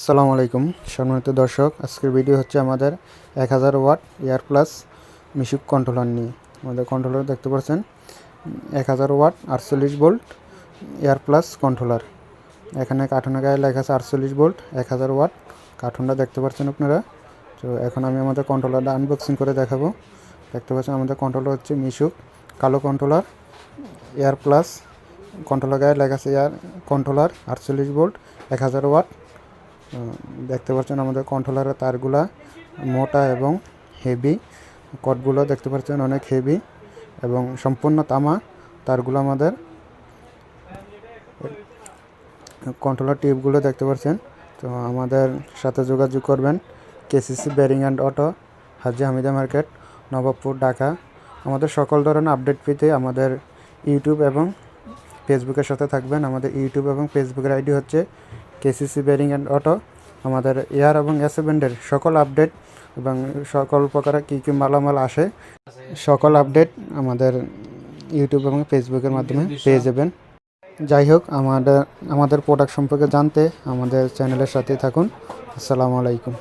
আসসালামু আলাইকুম সম্মানিত দর্শক, আজকের ভিডিও হচ্ছে আমাদের এক হাজার watt air plus Mishuk controller নিয়ে। আমাদের কন্ট্রোলার দেখতে পাচ্ছেন, এক হাজার ওয়াট আটচল্লিশ ভোল্ট এয়ার প্লাস কন্ট্রোলার। এখানে কার্টুনের গায়ে লেখা আছে আটচল্লিশ ভোল্ট, এক হাজার ওয়াট। কার্টুনটা দেখতে পাচ্ছেন আপনারা? তো এখন আমি আমাদের কন্ট্রোলারটা আনবক্সিং করে দেখাবো। দেখতে পাচ্ছেন আমাদের কন্ট্রোলার হচ্ছে মিশুক কালো কন্ট্রোলার, এয়ার প্লাস কন্ট্রোলার গায়ে লেখা আছে এয়ার কন্ট্রোলার, আটচল্লিশ ভোল্ট, এক হাজার ওয়াট। দেখতে পাচ্ছেন আমাদের কন্ট্রোলারের তারগুলা মোটা এবং হেভি কটগুলো দেখতে পাচ্ছেন অনেক হেভি এবং সম্পূর্ণ তামা তারগুলো আমাদের কন্ট্রোলার টিউবগুলো দেখতে পাচ্ছেন। তো আমাদের সাথে যোগাযোগ করবেন KCC bearing and auto, Haji Hamida market, Nawabpur, Dhaka. আমাদের সকল ধরনের আপডেট পেতে আমাদের ইউটিউব এবং ফেসবুকের সাথে থাকবেন। আমাদের ইউটিউব এবং ফেসবুকের আইডি হচ্ছে কেসিসি বেরিং অ্যান্ড অটো, আমাদের এয়ার এবং অ্যাসেবেন্ডের সকল আপডেট এবং সকল প্রকারের কী কী মালামাল আসে, সকল আপডেট আমাদের ইউটিউব এবং ফেসবুকের মাধ্যমে পেয়ে যাবেন। যাই হোক, আমাদের আমাদের প্রোডাক্ট সম্পর্কে জানতে আমাদের চ্যানেলের সাথে থাকুন। আসসালামু আলাইকুম।